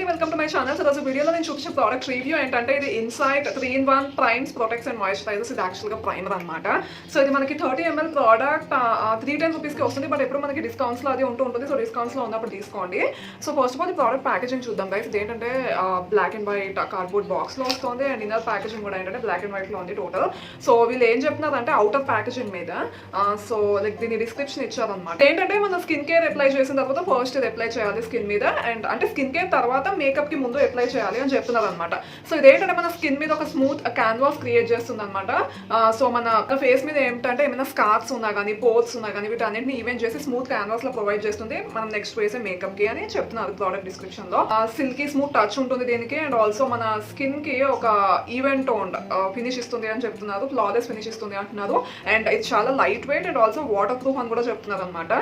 అండి welcome to my channel so రోజు వీడియోలో నేను చూపించే ప్రోడక్ట్ రివ్యూ ఏంటంటే ఇది Insight three in one primes protects and moisturizers ఇది యాక్చువల్గా ప్రైమర్ అనమాట సో ఇది మనకి thirty ml product three ten రూపీస్కి వస్తుంది బట్ ఎప్పుడు మనకి డిస్కౌంట్స్లో అది ఉంటూ ఉంటుంది. సో డిస్కౌంట్స్లో ఉన్నప్పుడు తీసుకోండి. సో ఫస్ట్ ఆఫ్ ఆల్ ఈ ప్రోడక్ట్ ప్యాకేజింగ్ చూద్దాం గైస్ ఏంటంటే బ్లాక్ అండ్ వైట్ కార్డ్బోర్డ్ బాక్స్లో వస్తుంది అండ్ ఇన్నర్ ప్యాకేజింగ్ కూడా ఏంటంటే బ్లాక్ అండ్ వైట్లో ఉంది టోటల్ సో వీళ్ళు ఏం చెప్తున్నారంటే అవుటర్ ప్యాకేజింగ్ మీద. సో లైక్ దీని డిస్క్రిప్షన్ ఇచ్చారనమాట ఏంటంటే మన స్కిన్ కేర్ అప్లై చేసిన తర్వాత ఫస్ట్ ఇది అప్లై చేయాలి స్కిన్ మీద. అండ్ అంటే స్కిన్ కేర్ తర్వాత మేకప్కి ముందు అప్లై చేయాలి అని చెప్తున్నారు అనమాట సో ఇదేంటంటే మన స్కిన్ మీద ఒక స్మూత్ క్యాన్వాస్ క్రియేట్ చేస్తుంది అనమాట సో మన ఫేస్ మీద ఏంటంటే ఏమైనా స్కార్స్ ఉన్నా కానీ పోర్స్ ఉన్నా కానీ వీటన్నింటిని ఈవెంట్ చేసి స్మూత్ క్యాన్వాస్లో ప్రొవైడ్ చేస్తుంది మనం నెక్స్ట్ వేసే మేకప్కి అని చెప్తున్నారు ప్రోడక్ట్ డిస్క్రిప్షన్లో. సిల్కీ స్మూత్ టచ్ ఉంటుంది దీనికి అండ్ ఆల్సో మన స్కిన్కి ఒక ఈవెంట్ టోన్ ఫినిష్ ఇస్తుంది అని చెప్తున్నారు ఫ్లాలెస్ ఫినిష్ ఇస్తుంది అంటున్నారు. అండ్ ఇది చాలా lightweight and also waterproof అని కూడా చెప్తున్నారు అనమాట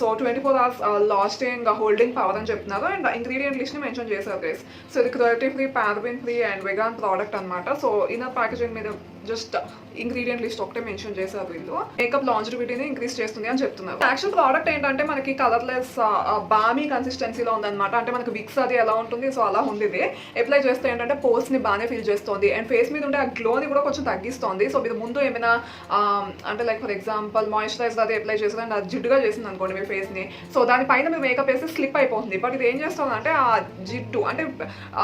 so twenty four hours lasting holding power అని చెప్తున్నారు. అండ్ ఇంగ్రీడియంట్ లిస్ట్ని మెన్షన్ చేశారు గైస్ సో ఇది quality free paraben free and vegan product అనమాట సో ఇన్నర్ ప్యాకేజింగ్ మీద జస్ట్ ఇంగ్రీడియంట్ లిస్ట్ ఒకటే మెన్షన్ చేశారు వీళ్ళు. మేకప్ లాంజిబిలిటీని ఇంక్రీస్ చేస్తుంది అని చెప్తున్నారు. యాక్చువల్ ప్రోడక్ట్ ఏంటంటే మనకి కలర్లెస్ బామీ కన్సిస్టెన్సీలో ఉందన్నమాట. అంటే మనకి విక్స్ అది ఎలా ఉంటుంది? సో అలా ఉంది ఇది అప్లై చేస్తే ఏంటంటే పోస్ట్ని బాగానే ఫీల్ చేస్తుంది. అండ్ ఫేస్ మీద ఉండే ఆ గ్లోని కూడా కొంచెం తగ్గిస్తుంది. సో మీరు ముందు ఏమైనా అంటే లైక్ ఫర్ ఎగ్జాంపుల్ మాయిశ్చరైజర్ అది అప్లై చేసింది అండ్ అది జిడ్డుగా చేసింది అనుకోండి మీ ఫేస్ని. సో దానిపైన మీరు మేకప్ వేస్తే స్లిప్ అయిపోతుంది. బట్ ఇది ఏం చేస్తుంది అంటే ఆ జిడ్డు అంటే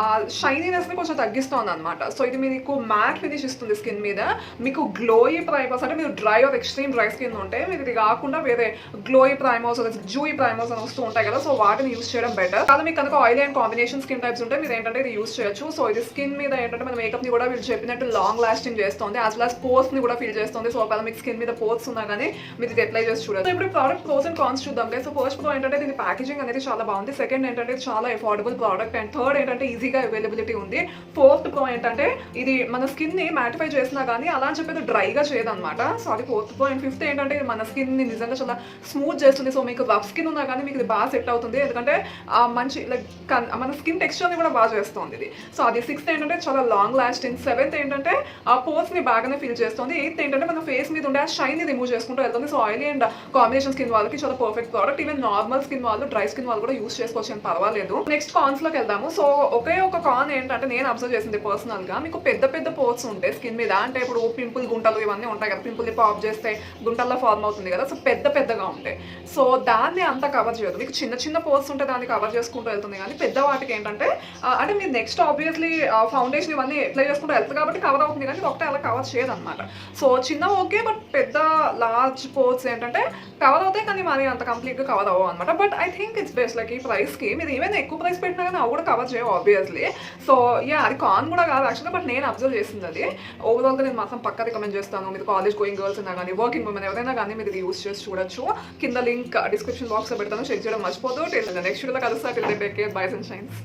ఆ షైనీనెస్ని కొంచెం తగ్గిస్తుంది అనమాట సో ఇది మీకు మ్యాట్ ఫినిష్ ఇస్తుంది స్కిన్ మీద. మీకు గ్లోయి ప్రైమర్స్ అంటే మీరు dry of extreme dry skin ఉంటే మీరు ఇది కాకుండా వేరే గ్లోయి ప్రైమర్స్ జూయి ప్రైమర్స్ అని వస్తూ ఉంటాయి కదా సో వాటిని యూస్ చేయడం బెటర్ కాదు మీకు కనుక oil and combination skin types ఉంటే మీరు ఏంటంటే ఇది యూస్ చేయొచ్చు. సో ఇది స్కిన్ మీద ఏంటంటే మన మేకప్ని కూడా వీళ్ళు చెప్పినట్టు లాంగ్ లాస్టింగ్ చేస్తుంది యాజ్ వెల్ as ని కూడా ఫీల్ చేస్తుంది. సో ఒకవేళ మీకు స్కిన్ మీద పోర్స్ ఉన్నా కానీ మీరు ఇది అప్లై చేసి చూడదు ఇప్పుడు ప్రోడక్ట్ ప్రోస్ అండ్ కాన్స్ చూద్దాం సో ఫస్ట్ ప్రో ఏంటంటే దీని ప్యాకేజింగ్ అనేది చాలా బాగుంది. సెకండ్ ఏంటంటే ఇది చాలా అఫోర్డబుల్ ప్రోడక్ట్ అండ్ థర్డ్ ఏంటంటే ఈజీగా అవైలబిలిటీ ఉంది. ఫోర్త్ ప్రో ఏంటంటే ఇది మన స్కిన్ని మ్యాటిఫై చేసిన కానీ అలా అని చెప్పి డ్రైగా చేయదన్నమాట. సో అది ఫోర్త్ పాయింట్ ఫిఫ్త్ ఏంటంటే ఇది మన స్కిన్ నిజంగా చాలా స్మూత్ చేస్తుంది. సో మీకు రఫ్ స్కిన్ ఉన్నా కానీ మీకు ఇది బాగా సెట్ అవుతుంది. ఎందుకంటే మంచి లైక్ మన స్కిన్ టెక్స్చర్ని కూడా బాగా చేస్తుంది ఇది. సో అది సిక్స్త్ ఏంటంటే చాలా లాంగ్ లాస్టింగ్ సెవెంత్ ఏంటంటే ఆ పోర్స్ బాగానే ఫీల్ చేస్తుంది. ఎయిత్ ఏంటంటే మన ఫేస్ మీద ఉండే ఆ షైన్ రిమూవ్ చేసుకుంటూ వెళ్తుంది. So oily and combination skin వాళ్ళకి చాలా perfect product even normal skin వాళ్ళు డ్రై స్కిన్ వాళ్ళు కూడా యూస్ చేసుకోవచ్చు అని పర్వాలేదు. నెక్స్ట్ కాన్స్లోకి వెళ్దాము. సో ఒకే ఒక కాన్ ఏంటంటే నేను అబ్జర్వ్ చేసింది పర్సనల్గా. మీకు పెద్ద పెద్ద పోర్స్ ఉంటాయి స్కిన్ మీద అంటే ఇప్పుడు పింపుల్ గుంటలు ఇవన్నీ ఉంటాయి కదా పింపుల్ ఆఫ్ చేస్తే గుంటల్లో ఫార్మ్ అవుతుంది కదా సో పెద్ద పెద్దగా ఉంటాయి. సో దాన్ని అంత కవర్ చేయదు. మీకు చిన్న చిన్న పోర్స్ ఉంటే దాన్ని కవర్ చేసుకుంటూ వెళ్తుంది కానీ పెద్ద వాటికి ఏంటంటే అంటే మీరు నెక్స్ట్ ఆబ్వియస్లీ ఫౌండేషన్ ఇవన్నీ అప్లై చేసుకుంటూ వెళ్తుంది కాబట్టి కవర్ అవుతుంది కానీ ఒకటే అలా కవర్ చేయదు అనమాట సో చిన్న ఓకే బట్ పెద్ద లార్జ్ పోర్స్ ఏంటంటే కవర్ అవుతాయి కానీ మరి అంత కంప్లీట్గా కవర్ అవ్వవు అనమాట but I think it's best like ఈ ప్రైస్కి మీరు ఏమైనా ఎక్కువ ప్రైస్ పెట్టినా కానీ అవి కూడా కవర్ చేయవు ఆబ్వియస్లీ సో యా అది కాన్ కూడా కాదు యాక్చువల్గా బట్ నేను అబ్జర్వ్ చేసింది అది. ఓవరాల్ కాకపోతే నేను మాత్రం పక్క రికమెండ్ చేస్తాను. మీరు కాలేజ్ గోయింగ్ గర్ల్స్ అయినా కానీ వర్కింగ్ ఉమెన్ ఎవరైనా కానీ మీరు యూస్ చేసి చూడొచ్చు. కింద లింక్ డిస్క్రిప్షన్ బాక్స్లో పెడతాను. చెక్ చేయడం మర్చిపోదు. నెక్స్ట్ వీడియోలో కలుస్తా. Till take care byes and shines